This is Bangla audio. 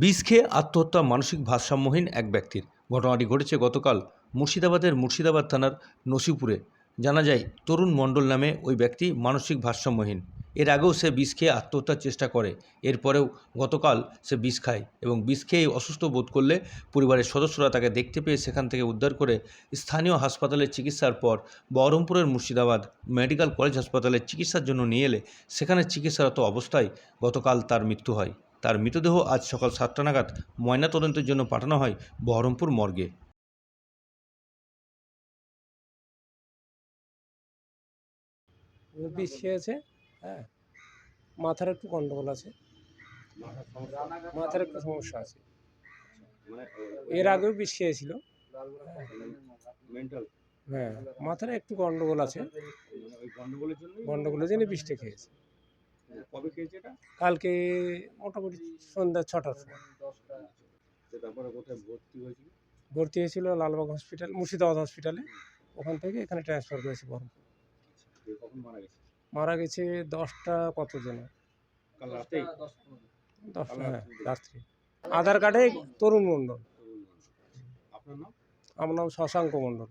বিষ খেয়ে আত্মহত্যা মানসিক ভারসাম্যহীন এক ব্যক্তির। ঘটনাটি ঘটেছে গতকাল মুর্শিদাবাদের মুর্শিদাবাদ থানার নসিপুরে। জানা যায়, তরুণ মণ্ডল নামে ওই ব্যক্তি মানসিক ভারসাম্যহীন। এর আগেও সে বিষ খেয়ে আত্মহত্যার চেষ্টা করে। এরপরেও গতকাল সে বিষ খায় এবং বিষ খেয়ে অসুস্থ বোধ করলে পরিবারের সদস্যরা তাকে দেখতে পেয়ে সেখান থেকে উদ্ধার করে স্থানীয় হাসপাতালে চিকিৎসার পর বহরমপুরের মুর্শিদাবাদ মেডিকেল কলেজ হাসপাতালে চিকিৎসার জন্য নিয়ে এলে সেখানে চিকিৎসারত অবস্থায় গতকাল তার মৃত্যু হয়। তার মৃতদেহ আজ সকাল সাতটা নাগাদ ময়নাতদন্তের জন্য পাঠানো হয় বহরমপুর মর্গে। খেয়েছে হ্যাঁ। মাথার একটু গন্ডগোল আছে। মাথার একটু সমস্যা আছে। এর আগেও বিষ খেয়েছিল। হ্যাঁ। মাথার একটু গন্ডগোল আছে। গন্ডগোলের জন্য বিষটা খেয়েছে। কবে খেয়েছে এটা? কালকে মোটামুটি সন্ধ্যা ছটার সময়। তারপরে কোথায় ভর্তি হয়েছিল? ভর্তি হয়েছিল লালবাগ হসপিটাল মুর্শিদাবাদ হসপিটালে। ওখান থেকে এখানে ট্রান্সফার করেছে বহরমপুর মারা গেছে? দশটা কত জন দশটা হ্যাঁ রাত্রি। আধার কার্ডে তরুণ মণ্ডল। আপনার নাম? আমার নাম শশাঙ্ক মণ্ডল।